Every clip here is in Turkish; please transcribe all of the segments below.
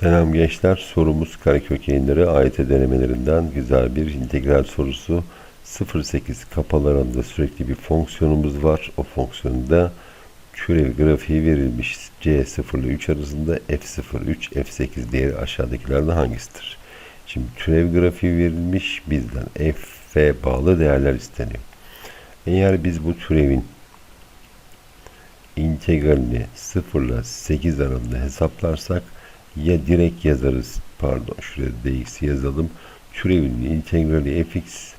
Selam gençler. Sorumuz karekök yayınları AYT denemelerinden güzel bir integral sorusu. 0,8 kapalarında sürekli bir fonksiyonumuz var. O fonksiyonda küre grafiği verilmiş. C0 ile 3 arasında F0, 3, F8 değeri aşağıdakilerden hangisidir? Şimdi türev grafiği verilmiş. Bizden F'e bağlı değerler isteniyor. Eğer biz bu türevin integralini 0 ile 8 arasında hesaplarsak ya direkt yazarız pardon şuraya dx yazalım türevinin integrali fx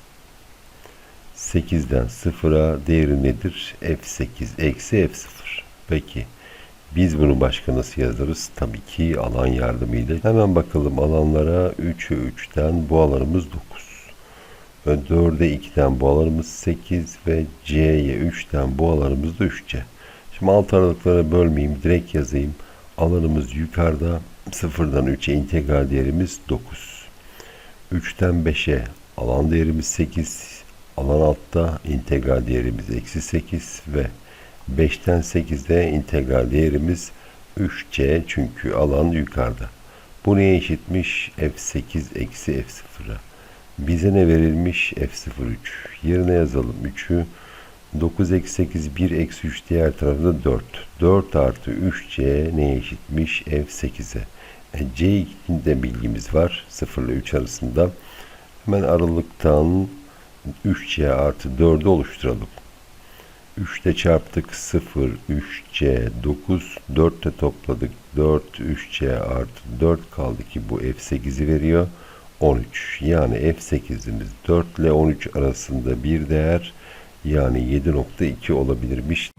8'den 0'a değeri nedir? f8 eksi f0 peki biz bunu başka nasıl yazarız? Tabii ki alan yardımıyla. Hemen bakalım alanlara 3'e 3'ten bu alanımız 9. Ve 4'e 2'den bu alanımız 8 ve c'ye 3'ten bu alanımız da 3c. Şimdi alt aralıklara bölmeyeyim direkt yazayım. Alanımız yukarıda 0'dan 3'e integral değerimiz 9. 3'ten 5'e alan değerimiz 8. Alan altta integral değerimiz eksi 8 ve 5'ten 8'e integral değerimiz 3c çünkü alan yukarıda. Bu neye eşitmiş? f8 eksi f0'a. Bize ne verilmiş? f03. Yerine yazalım 3'ü. 9 eksi 8 1 eksi 3 diğer tarafta 4. 4 artı 3c neye eşitmiş? f8'e. E, c2'de bilgimiz var. 0 ile 3 arasında. Hemen aralıktan 3c artı 4'ü oluşturalım. 3 ile çarptık 0, 3c, 9, 4 ile topladık 4, 3c artı 4 kaldı ki bu f8'i veriyor. 13 yani f8'imiz 4 ile 13 arasında bir değer yani 7.2 olabilirmiş.